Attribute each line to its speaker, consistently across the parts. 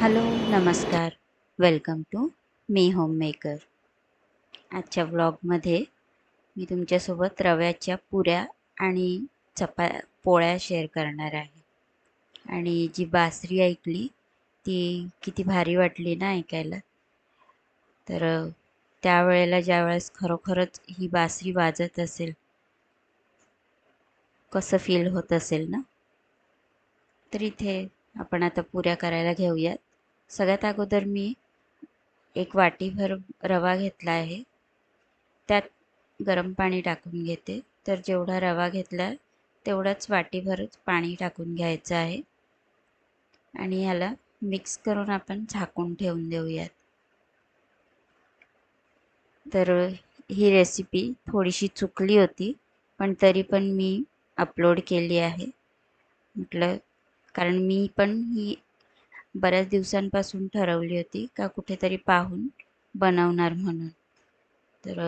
Speaker 1: Hello नमस्कार. Welcome to मी home maker आजच्या व्लॉगमध्ये मी तुमच्यासोबत रव्याच्या पुऱ्या आणि चपा पोळ्या शेअर करणार आहे. आणि जी बासरी ऐकली ती किती भारी वाटली ना ऐकायला. तर त्यावेळेला ज्यावेळेस खरोखरच ही बासरी वाजत असेल कसं फील होत असेल ना? तर इथे आपण आता पुऱ्या करायला घेऊयात. सगळ्यात अगोदर मी एक वाटीभर रवा घेतला आहे. त्यात गरम पाणी टाकून घेते. तर जेवढा रवा घेतला तेवढाच वाटीभरच पाणी टाकून घ्यायचं आहे. आणि ह्याला मिक्स करून आपण झाकून ठेवून देऊयात. तर ही रेसिपी थोडीशी चुकली होती पण तरी पण मी अपलोड केली आहे. म्हटलं कारण मी पण ही बऱ्याच दिवसांपासून ठरवली होती का कुठेतरी पाहून बनवणार म्हणून. तर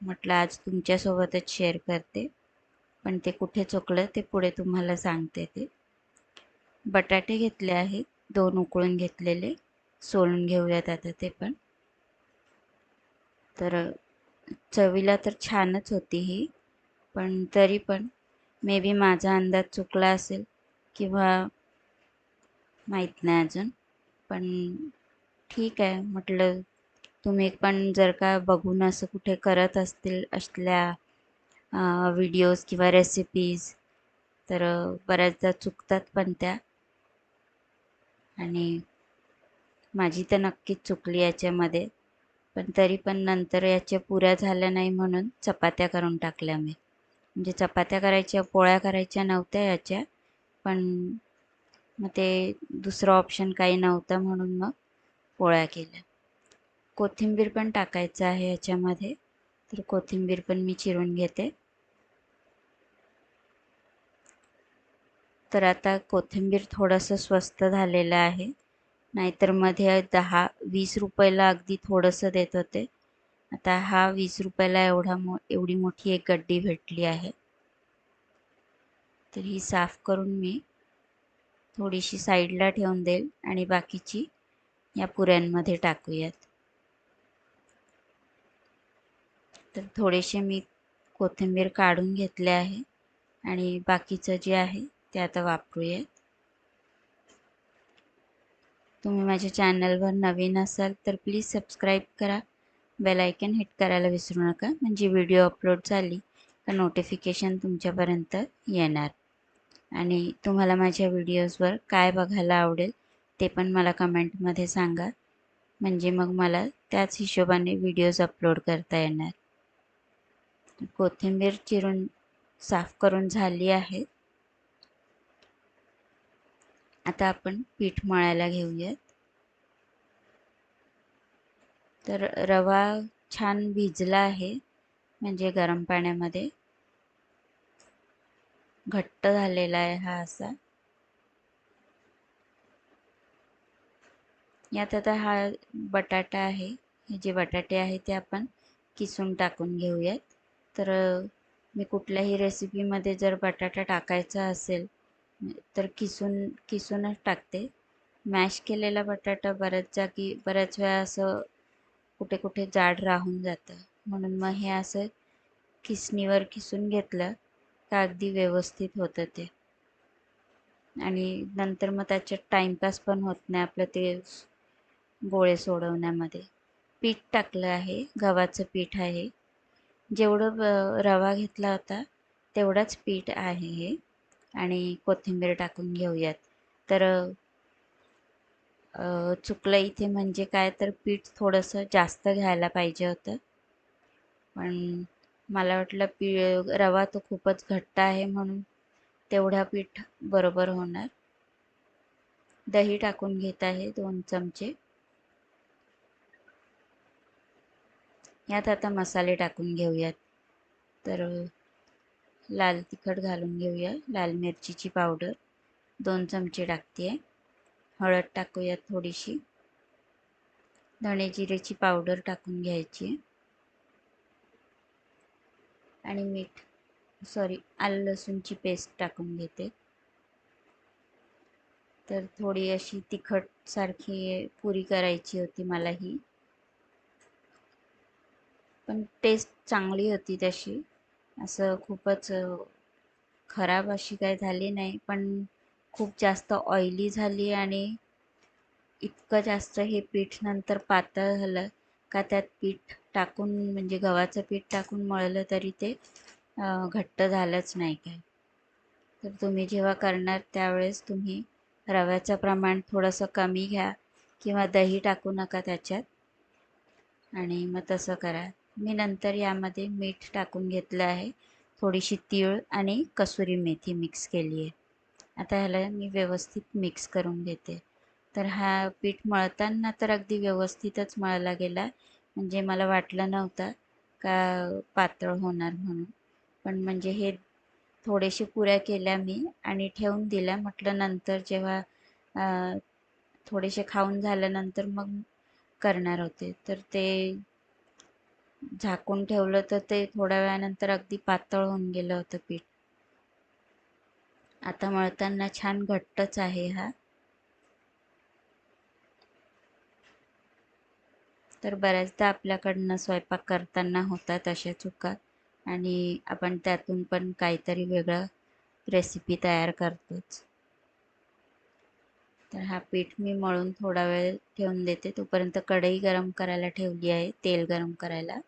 Speaker 1: म्हटलं आज तुमच्यासोबतच शेअर करते. पण ते कुठे चुकलं ते पुढे तुम्हाला सांगते ते. बटाटे घेतले आहेत दोन उकळून घेतलेले. सोलून घेऊयात आता ते पण. तर चवीला तर छानच होती ही. पण तरी पण मे बी माझा अंदाज चुकला असेल किंवा माहीत नाही अजून. पण ठीक आहे म्हटलं तुम्ही पण जर का बघून असं कुठे करत असतील असल्या व्हिडिओज किंवा रेसिपीज तर बऱ्याचदा चुकतात पण त्या. आणि माझी तर नक्कीच चुकली याच्यामध्ये. पण तरी पण नंतर याच्या पुऱ्या झाल्या नाही म्हणून चपात्या करून टाकल्या मी. म्हणजे चपात्या करायच्या पोळ्या करायच्या नव्हत्या याच्या. पण मग ते दुसरं ऑप्शन काही नव्हतं म्हणून मग पोळ्या केल्या. कोथिंबीर पण टाकायचं आहे याच्यामध्ये. तर कोथिंबीर पण मी चिरून घेते. तर आता कोथिंबीर थोडंसं स्वस्त झालेलं आहे. नाहीतरमध्ये दहा वीस रुपयाला अगदी थोडंसं देत होते. आता हा वीस रुपयाला एवढा मो एवढी मोठी एक गड्डी भेटली आहे. तर ही साफ करून मी थोडीशी साईडला ठेवून देईल आणि बाकीची या पुऱ्यांमध्ये टाकूयात. तर थोडेसे मी कोथिंबीर काढून घेतले आहे आणि बाकीचं जे आहे ते आता वापरूयात. तुम्ही माझ्या चॅनलवर नवीन असाल तर प्लीज सबस्क्राईब करा. बेल आयकन हिट करायला विसरू नका. म्हणजे व्हिडिओ अपलोड झाली का नोटिफिकेशन तुमच्यापर्यंत येणार. आणि तुम्हाला माझ्या व्हिडिओजवर काय बघायला आवडेल ते पण मला कमेंटमध्ये सांगा. म्हणजे मग मला त्याच हिशोबाने व्हिडिओज अपलोड करता येणार. कोथिंबीर चिरून साफ करून झाली आहे. आता आपण पीठ मळायला घेऊयात. तर रवा छान भिजला आहे. म्हणजे गरम पाण्यामध्ये. घट्ट झालेला आहे हा असा. यात आता हा बटाटा आहे. हे जे बटाटे आहे ते आपण किसून टाकून घेऊयात. तर मी कुठल्याही रेसिपीमध्ये जर बटाटा टाकायचा असेल तर किसून किसूनच टाकते. मॅश केलेला बटाटा बऱ्याच जागी बऱ्याच वेळा असं कुठे कुठे जाड राहून जातं. म्हणून मग हे असं किसणीवर किसून घेतलं का अगदी व्यवस्थित होतं ते. आणि नंतर मग त्याच्यात टाईमपास पण होत नाही आपलं ते गोळे सोडवण्यामध्ये. पीठ टाकलं आहे गव्हाचं पीठ आहे. जेवढं रवा घेतला होता तेवढाच पीठ आहे हे. आणि कोथिंबीर टाकून घेऊयात. तर चुकलं इथे म्हणजे काय तर पीठ थोडंसं जास्त घ्यायला पाहिजे होतं. पण मला वाटलं पी रवा तो खूपच घट्ट आहे म्हणून तेवढा पीठ बरोबर होणार. दही टाकून घेत आहे दोन चमचे. यात आता मसाले टाकून घेऊयात. तर लाल तिखट घालून घेऊया. लाल मिरचीची पावडर दोन चमचे टाकते हळद टाकूयात थोडीशी. धणे जिरेची पावडर टाकून घ्यायची. आणि मीठ सॉरी आलं लसूणची पेस्ट टाकून घेते. तर थोडी अशी तिखटसारखी पुरी करायची होती मला ही पण टेस्ट चांगली होती तशी असं खूपच खराब अशी काय झाली नाही पण खूप जास्त ऑइली झाली आणि इतकं जास्त हे पीठ नंतर पातळ झालं. का त्यात पीठ टाकून म्हणजे गव्हाचं पीठ टाकून मळलं तरी ते घट्ट झालंच नाही काय तर तुम्ही जेव्हा करणार त्यावेळेस तुम्ही रव्याचं प्रमाण थोडंसं कमी घ्या किंवा दही टाकू नका त्याच्यात. आणि मग तसं करा. मी नंतर यामध्ये मीठ टाकून घेतलं आहे. थोडीशी तीळ आणि कसुरी मेथी मिक्स केली आहे. आता ह्याला मी व्यवस्थित मिक्स करून घेते. तर हा पीठ मळताना तर अगदी व्यवस्थितच मळला गेला म्हणजे मला वाटलं नव्हतं का पातळ होणार म्हणून. पण म्हणजे हे थोडेसे पुऱ्या केल्या मी आणि ठेवून दिल्या. म्हटलं नंतर जेव्हा थोडेसे खाऊन झाल्यानंतर मग करणार होते. तर ते झाकून ठेवलं तर ते थोड्या वेळानंतर अगदी पातळ होऊन गेलं होतं पीठ. आता मळताना छान घट्टच आहे हा. तर बऱ्याचदा आपल्याकडनं स्वयंपाक करताना होतात अशा चुका आणि आपण त्यातून पण काहीतरी वेगळं रेसिपी तयार करतोच. तर हा पीठ मी मळून थोडा वेळ ठेवून देते. तोपर्यंत कढई गरम करायला ठेवली आहे तेल गरम करायला.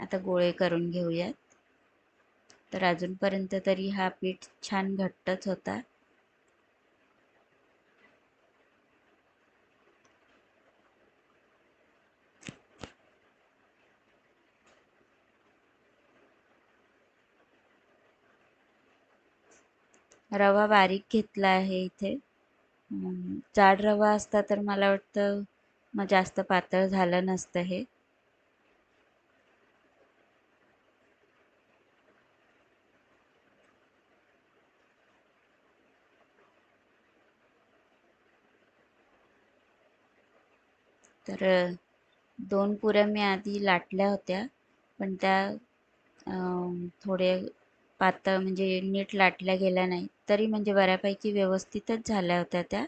Speaker 1: आता गोळे करून घेऊयात. तर अजूनपर्यंत तरी हा पीठ छान घट्टच होता. रवा बारीक घेतला आहे इथे. जाड रवा असता तर मला वाटतं मग जास्त पातळ झालं नसतं हे. तर दोन पुऱ्या मी आधी लाटल्या होत्या पण त्या थोडे पातळ म्हणजे नीट लाटल्या गेल्या नाही तरी म्हणजे बऱ्यापैकी व्यवस्थितच झाल्या होत्या त्या.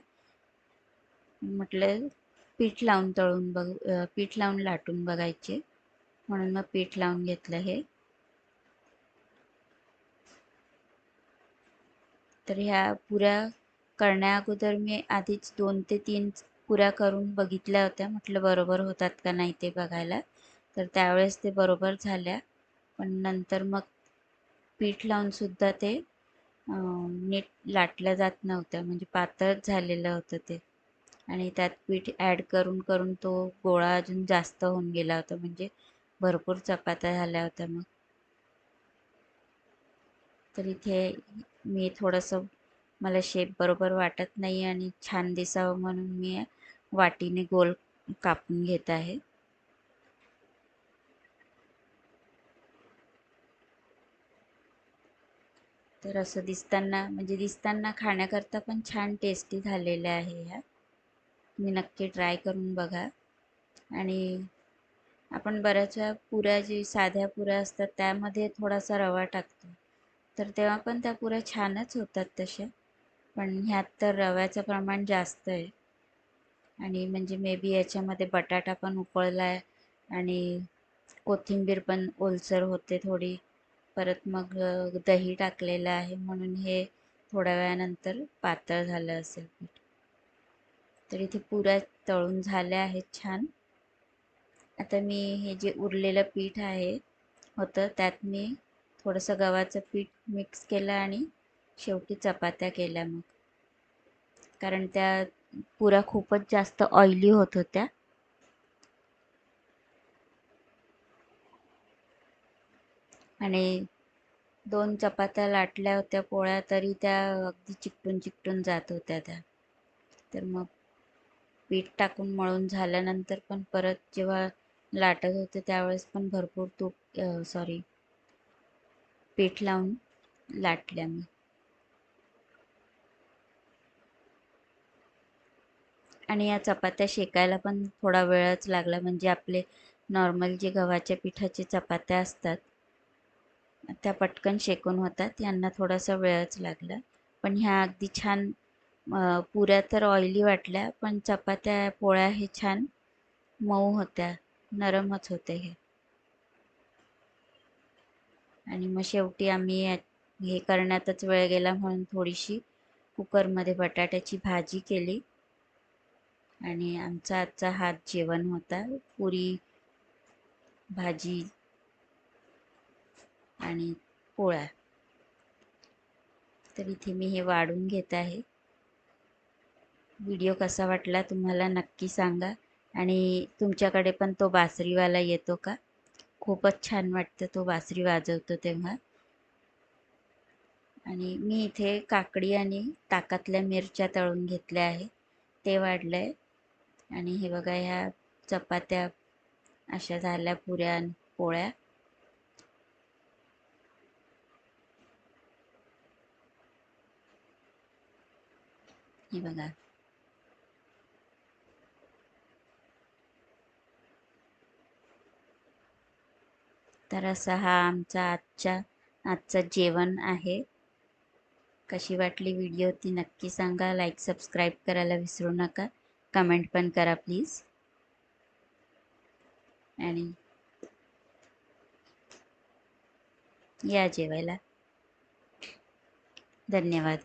Speaker 1: म्हटलं पीठ लावून तळून बघ पीठ लावून लाटून बघायचे. म्हणून मग पीठ लावून घेतलं हे. तर ह्या पुऱ्या करण्या अगोदर मी आधीच दोन ते तीन पुऱ्या करून बघितल्या होत्या. म्हटलं बरोबर होतात का नाही ते बघायला. तर त्यावेळेस ते बरोबर झाल्या. पण नंतर मग पीठ लावूनसुद्धा ते नीट लाटल्या जात नव्हत्या म्हणजे पातळच झालेलं होतं ते. आणि त्यात पीठ ॲड करून करून तो गोळा अजून जास्त होऊन गेला होता. म्हणजे भरपूर चपात्या झाल्या होत्या मग. तर इथे मी थोडंसं मला शेप बरोबर वाटत नाही आणि छान दिसावं म्हणून मी वाटीने गोल कापून घेत आहे. तर असं दिसताना म्हणजे दिसताना खाण्याकरता पण छान टेस्टी झालेल्या आहे ह्या. तुम्ही नक्की ट्राय करून बघा. आणि आपण बऱ्याच वेळा पुऱ्या जी साध्या पुऱ्या असतात त्यामध्ये थोडासा रवा टाकतो. तर तेव्हा पण त्या पुऱ्या छानच होतात तशा. पण ह्यात तर रव्याचं प्रमाण जास्त आहे. आणि म्हणजे मे बी याच्यामध्ये बटाटा पण उकळला आहे आणि कोथिंबीर पण ओलसर होते थोडी. परत मग दही टाकलेलं आहे म्हणून हे थोड्या वेळानंतर पातळ झालं असेल पीठ. तर इथे पुऱ्या तळून झाल्या आहेत छान. आता मी हे जे उरलेलं पीठ आहे होतं त्यात मी थोडंसं गव्हाचं पीठ मिक्स केलं आणि शेवटी चपात्या केल्या मग. कारण त्या पुऱ्या खूपच जास्त ऑइली होत होत्या. आणि दोन चपात्या लाटल्या होत्या पोळ्या तरी त्या अगदी चिकटून चिकटून जात होत्या त्या. तर मग पीठ टाकून मळून झाल्यानंतर पण परत जेव्हा लाटत होते त्यावेळेस पण भरपूर तूप सॉरी पीठ लावून लाटल्या मी. आणि या चपात्या शेकायला पण थोडा वेळच लागला. म्हणजे आपले नॉर्मल जे गव्हाच्या पिठाचे चपात्या असतात त्या पटकन शेकून होतात. यांना थोडासा वेळच लागला. पण ह्या अगदी छान पुऱ्या तर ऑइली वाटल्या पण चपात्या पोळ्या हे छान मऊ होत्या नरमच होते हे. आणि मग शेवटी आम्ही हे करण्यातच वेळ गेला म्हणून थोडीशी कुकरमध्ये बटाट्याची भाजी केली. आणि आमचा आजचा हात जेवण होता. पुरी भाजी आणि पोळ्या. तर इथे मी हे वाढून घेत आहे. व्हिडिओ कसा वाटला तुम्हाला नक्की सांगा. आणि तुमच्याकडे पण तो बासरीवाला येतो का? खूपच छान वाटतं तो बासरी वाजवतो तेव्हा. आणि मी इथे काकडी आणि ताकातल्या मिरच्या तळून घेतल्या आहे. ते वाढलं आहे आणि हे बघा ह्या चपात्या अशा झाल्या पुऱ्या पोळ्या. हे बघा तर असा हा आमचा आजच्या आजचं जेवण आहे. कशी वाटली व्हिडिओ ती नक्की सांगा. लाईक सबस्क्राईब करायला विसरू नका. कमेंट पण करा प्लीज आणि या जेवायला. धन्यवाद.